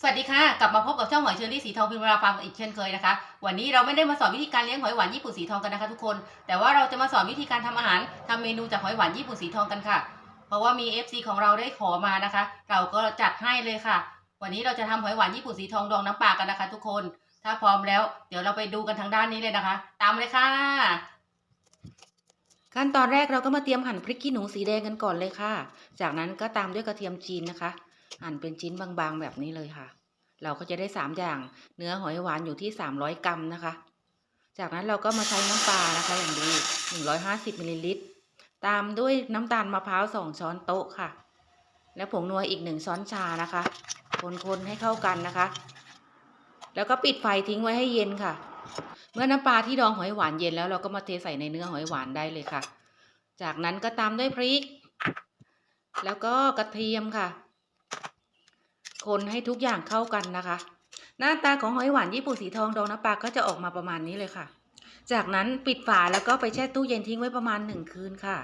สวัสดีค่ะ กลับมาพบกับช่องหอยเชอรี่สีทองพิมราฟาร์มอีกเช่นเคยนะคะ วันนี้เราไม่ได้มาสอนวิธีการเลี้ยงหอยหวานญี่ปุ่นสีทองกันนะคะทุกคน แต่ว่าเราจะมาสอนวิธีการทำอาหารทำเมนูจากหอยหวานญี่ปุ่นสีทองกันค่ะ เพราะว่ามี FC ของเราได้ขอมานะคะ เราก็จัดให้เลยค่ะ วันนี้เราจะทำหอยหวานญี่ปุ่นสีทองดองน้ำปลากันนะคะ ทุกคน ถ้าพร้อมแล้ว เดี๋ยวเราไปดูกันทางด้านนี้เลยนะคะ ตามเลยค่ะ ขั้นตอนแรกเราก็มาเตรียมหั่นพริกขี้หนูสีแดงกันก่อนเลยค่ะ จากนั้นก็ตามด้วยกระเทียมจีนนะคะ หั่นเป็นชิ้นบางๆแบบนี้เลยค่ะ เราก็จะได้สามอย่าง เนื้อหอยหวานอยู่ที่300กรัมนะคะ จากนั้นเราก็มาใช้น้ำปลานะคะอย่างดี150มิลลิลิตร ตามด้วยน้ำตาลมะพร้าว2ช้อนโต๊ะค่ะ และผงนัวอีก1ช้อนชานะคะ คนๆให้เข้ากันนะคะ แล้วก็ปิดไฟทิ้งไว้ให้เย็นค่ะ เมื่อน้ำปลาที่ดองหอยหวานเย็นแล้วเราก็มาเทใส่ในเนื้อหอยหวานได้เลยค่ะ จากนั้นก็ตามด้วยพริก แล้วก็กระเทียมค่ะ คนให้ทุกอย่างเข้ากันนะคะ หน้าตาของหอยหวานญี่ปุ่นสีทองดองน้ำปลาก็จะออกมาประมาณนี้เลยค่ะ จากนั้นปิดฝาแล้วก็ไปแช่ตู้เย็นทิ้งไว้ประมาณหนึ่งคืนค่ะ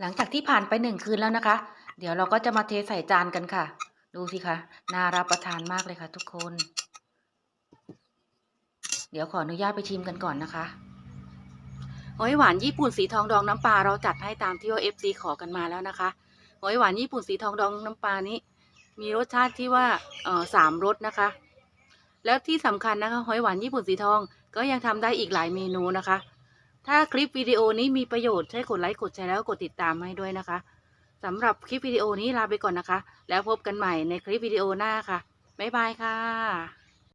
หลังจากที่ผ่านไปหนึ่งคืนแล้วนะคะ เดี๋ยวเราก็จะมาเทใส่จานกันค่ะ ดูสิคะน่ารับประทานมากเลยค่ะ ทุกคน เดี๋ยวขออนุญาตไปชิมกันก่อนนะคะหอยหวานญี่ปุ่นสีทองดองน้ำปลาเราจัดให้ตามที่ว่าเอฟซีขอกันมาแล้วนะคะหอยหวานญี่ปุ่นสีทองดองน้ำปลานี้ มีรสชาติที่ว่าเออสามรสนะคะ แล้วที่สำคัญนะคะหอยหวานญี่ปุ่นสีทองก็ยังทำได้อีกหลายเมนูนะคะ ถ้าคลิปวิดีโอนี้มีประโยชน์ให้กดไลค์กดแชร์แล้วก็กดติดตามให้ด้วยนะคะสำหรับคลิปวิดีโอนี้ลาไปก่อนนะคะ แล้วพบกันใหม่ในคลิปวิดีโอหน้าค่ะบ๊ายบายค่ะ